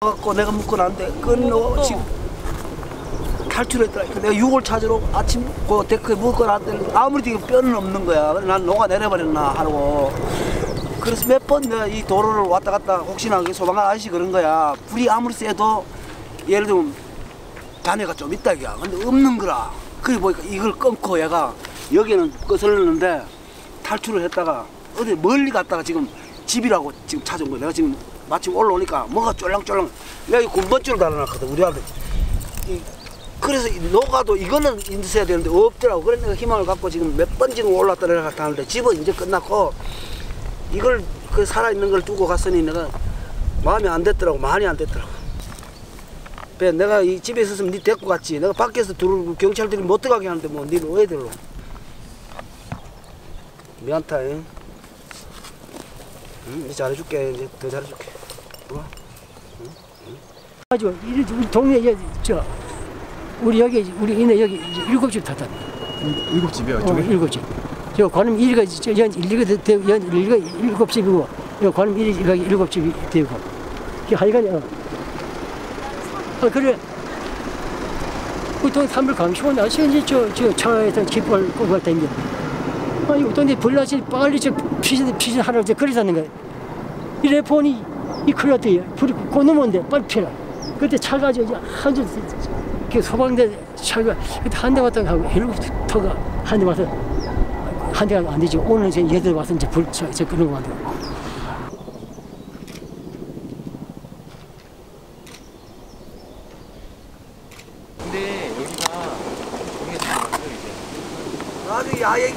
갖고 내가 묶고 난데 끊어 지금 탈출했더라. 내가 6월 찾으러 아침 그 데크에 묶고 났더니 아무리 지금 뼈는 없는 거야. 그래서 난 녹아 내려버렸나 하고. 그래서 몇 번 내가 이 도로를 왔다 갔다 혹시나 그 소방관 아저씨 그런 거야. 불이 아무리 세도 예를 들면 잔해가 좀 있다 이야. 근데 없는 거라. 그래 보니까 이걸 끊고 얘가 여기는 거슬렀는데 탈출을 했다가 어디 멀리 갔다가 지금 집이라고 지금 찾은 거야. 내가 지금 마침 올라오니까 뭐가 쫄랑쫄랑 내가 이 군번줄을 달아놨거든 우리 아들. 이 그래서 이 녹아도 이거는 있어야 되는데 없더라고. 그래서 내가 희망을 갖고 지금 몇 번 지금 올랐다 내려갔다 하는데 집은 이제 끝났고 이걸 그 살아있는 걸 두고 갔으니 내가 마음이 안 됐더라고. 많이 안 됐더라고. 배 내가 이 집에 있었으면 니 데리고 갔지. 내가 밖에서 들어오고 경찰들이 못 들어가게 하는데 뭐 니는 왜 들어? 미안타. 잉? 응, 이제 잘해줄게. 이제 더 잘해줄게. 뭐? 가지고 우리 동네 에저 우리 여기 우리 이네 여기 일곱 집 탔다. 일곱 집이요 어? 일곱 집. 저 관음 일가 저연 일가 되고 연 일가 일곱 집이고 여 관음 일가 일곱 집이 되고. 그 하여간에 어. 아 그래. 보통 산불 감시원 아시는지 저저 차에서 깃발 꽂아 댕겨. 아니 어떤 데 불나시 빨리 저 피신 피신 하라 저 그러자는 거야. 이래 보니 이 났대. 불이 곧 넘었는데 빨리 피라. 그때 차 가지고 이제 한줄 그 소방대 차가 그때 한 대 왔다가 하고 헬리콥터가 한 대 와서 한 대가 안 되지. 오늘 이제 얘들 와서 이제 불, 저, 저 끄는 거 만들어. 근데 여기가 이게 다 맞죠 이제? 아주 야외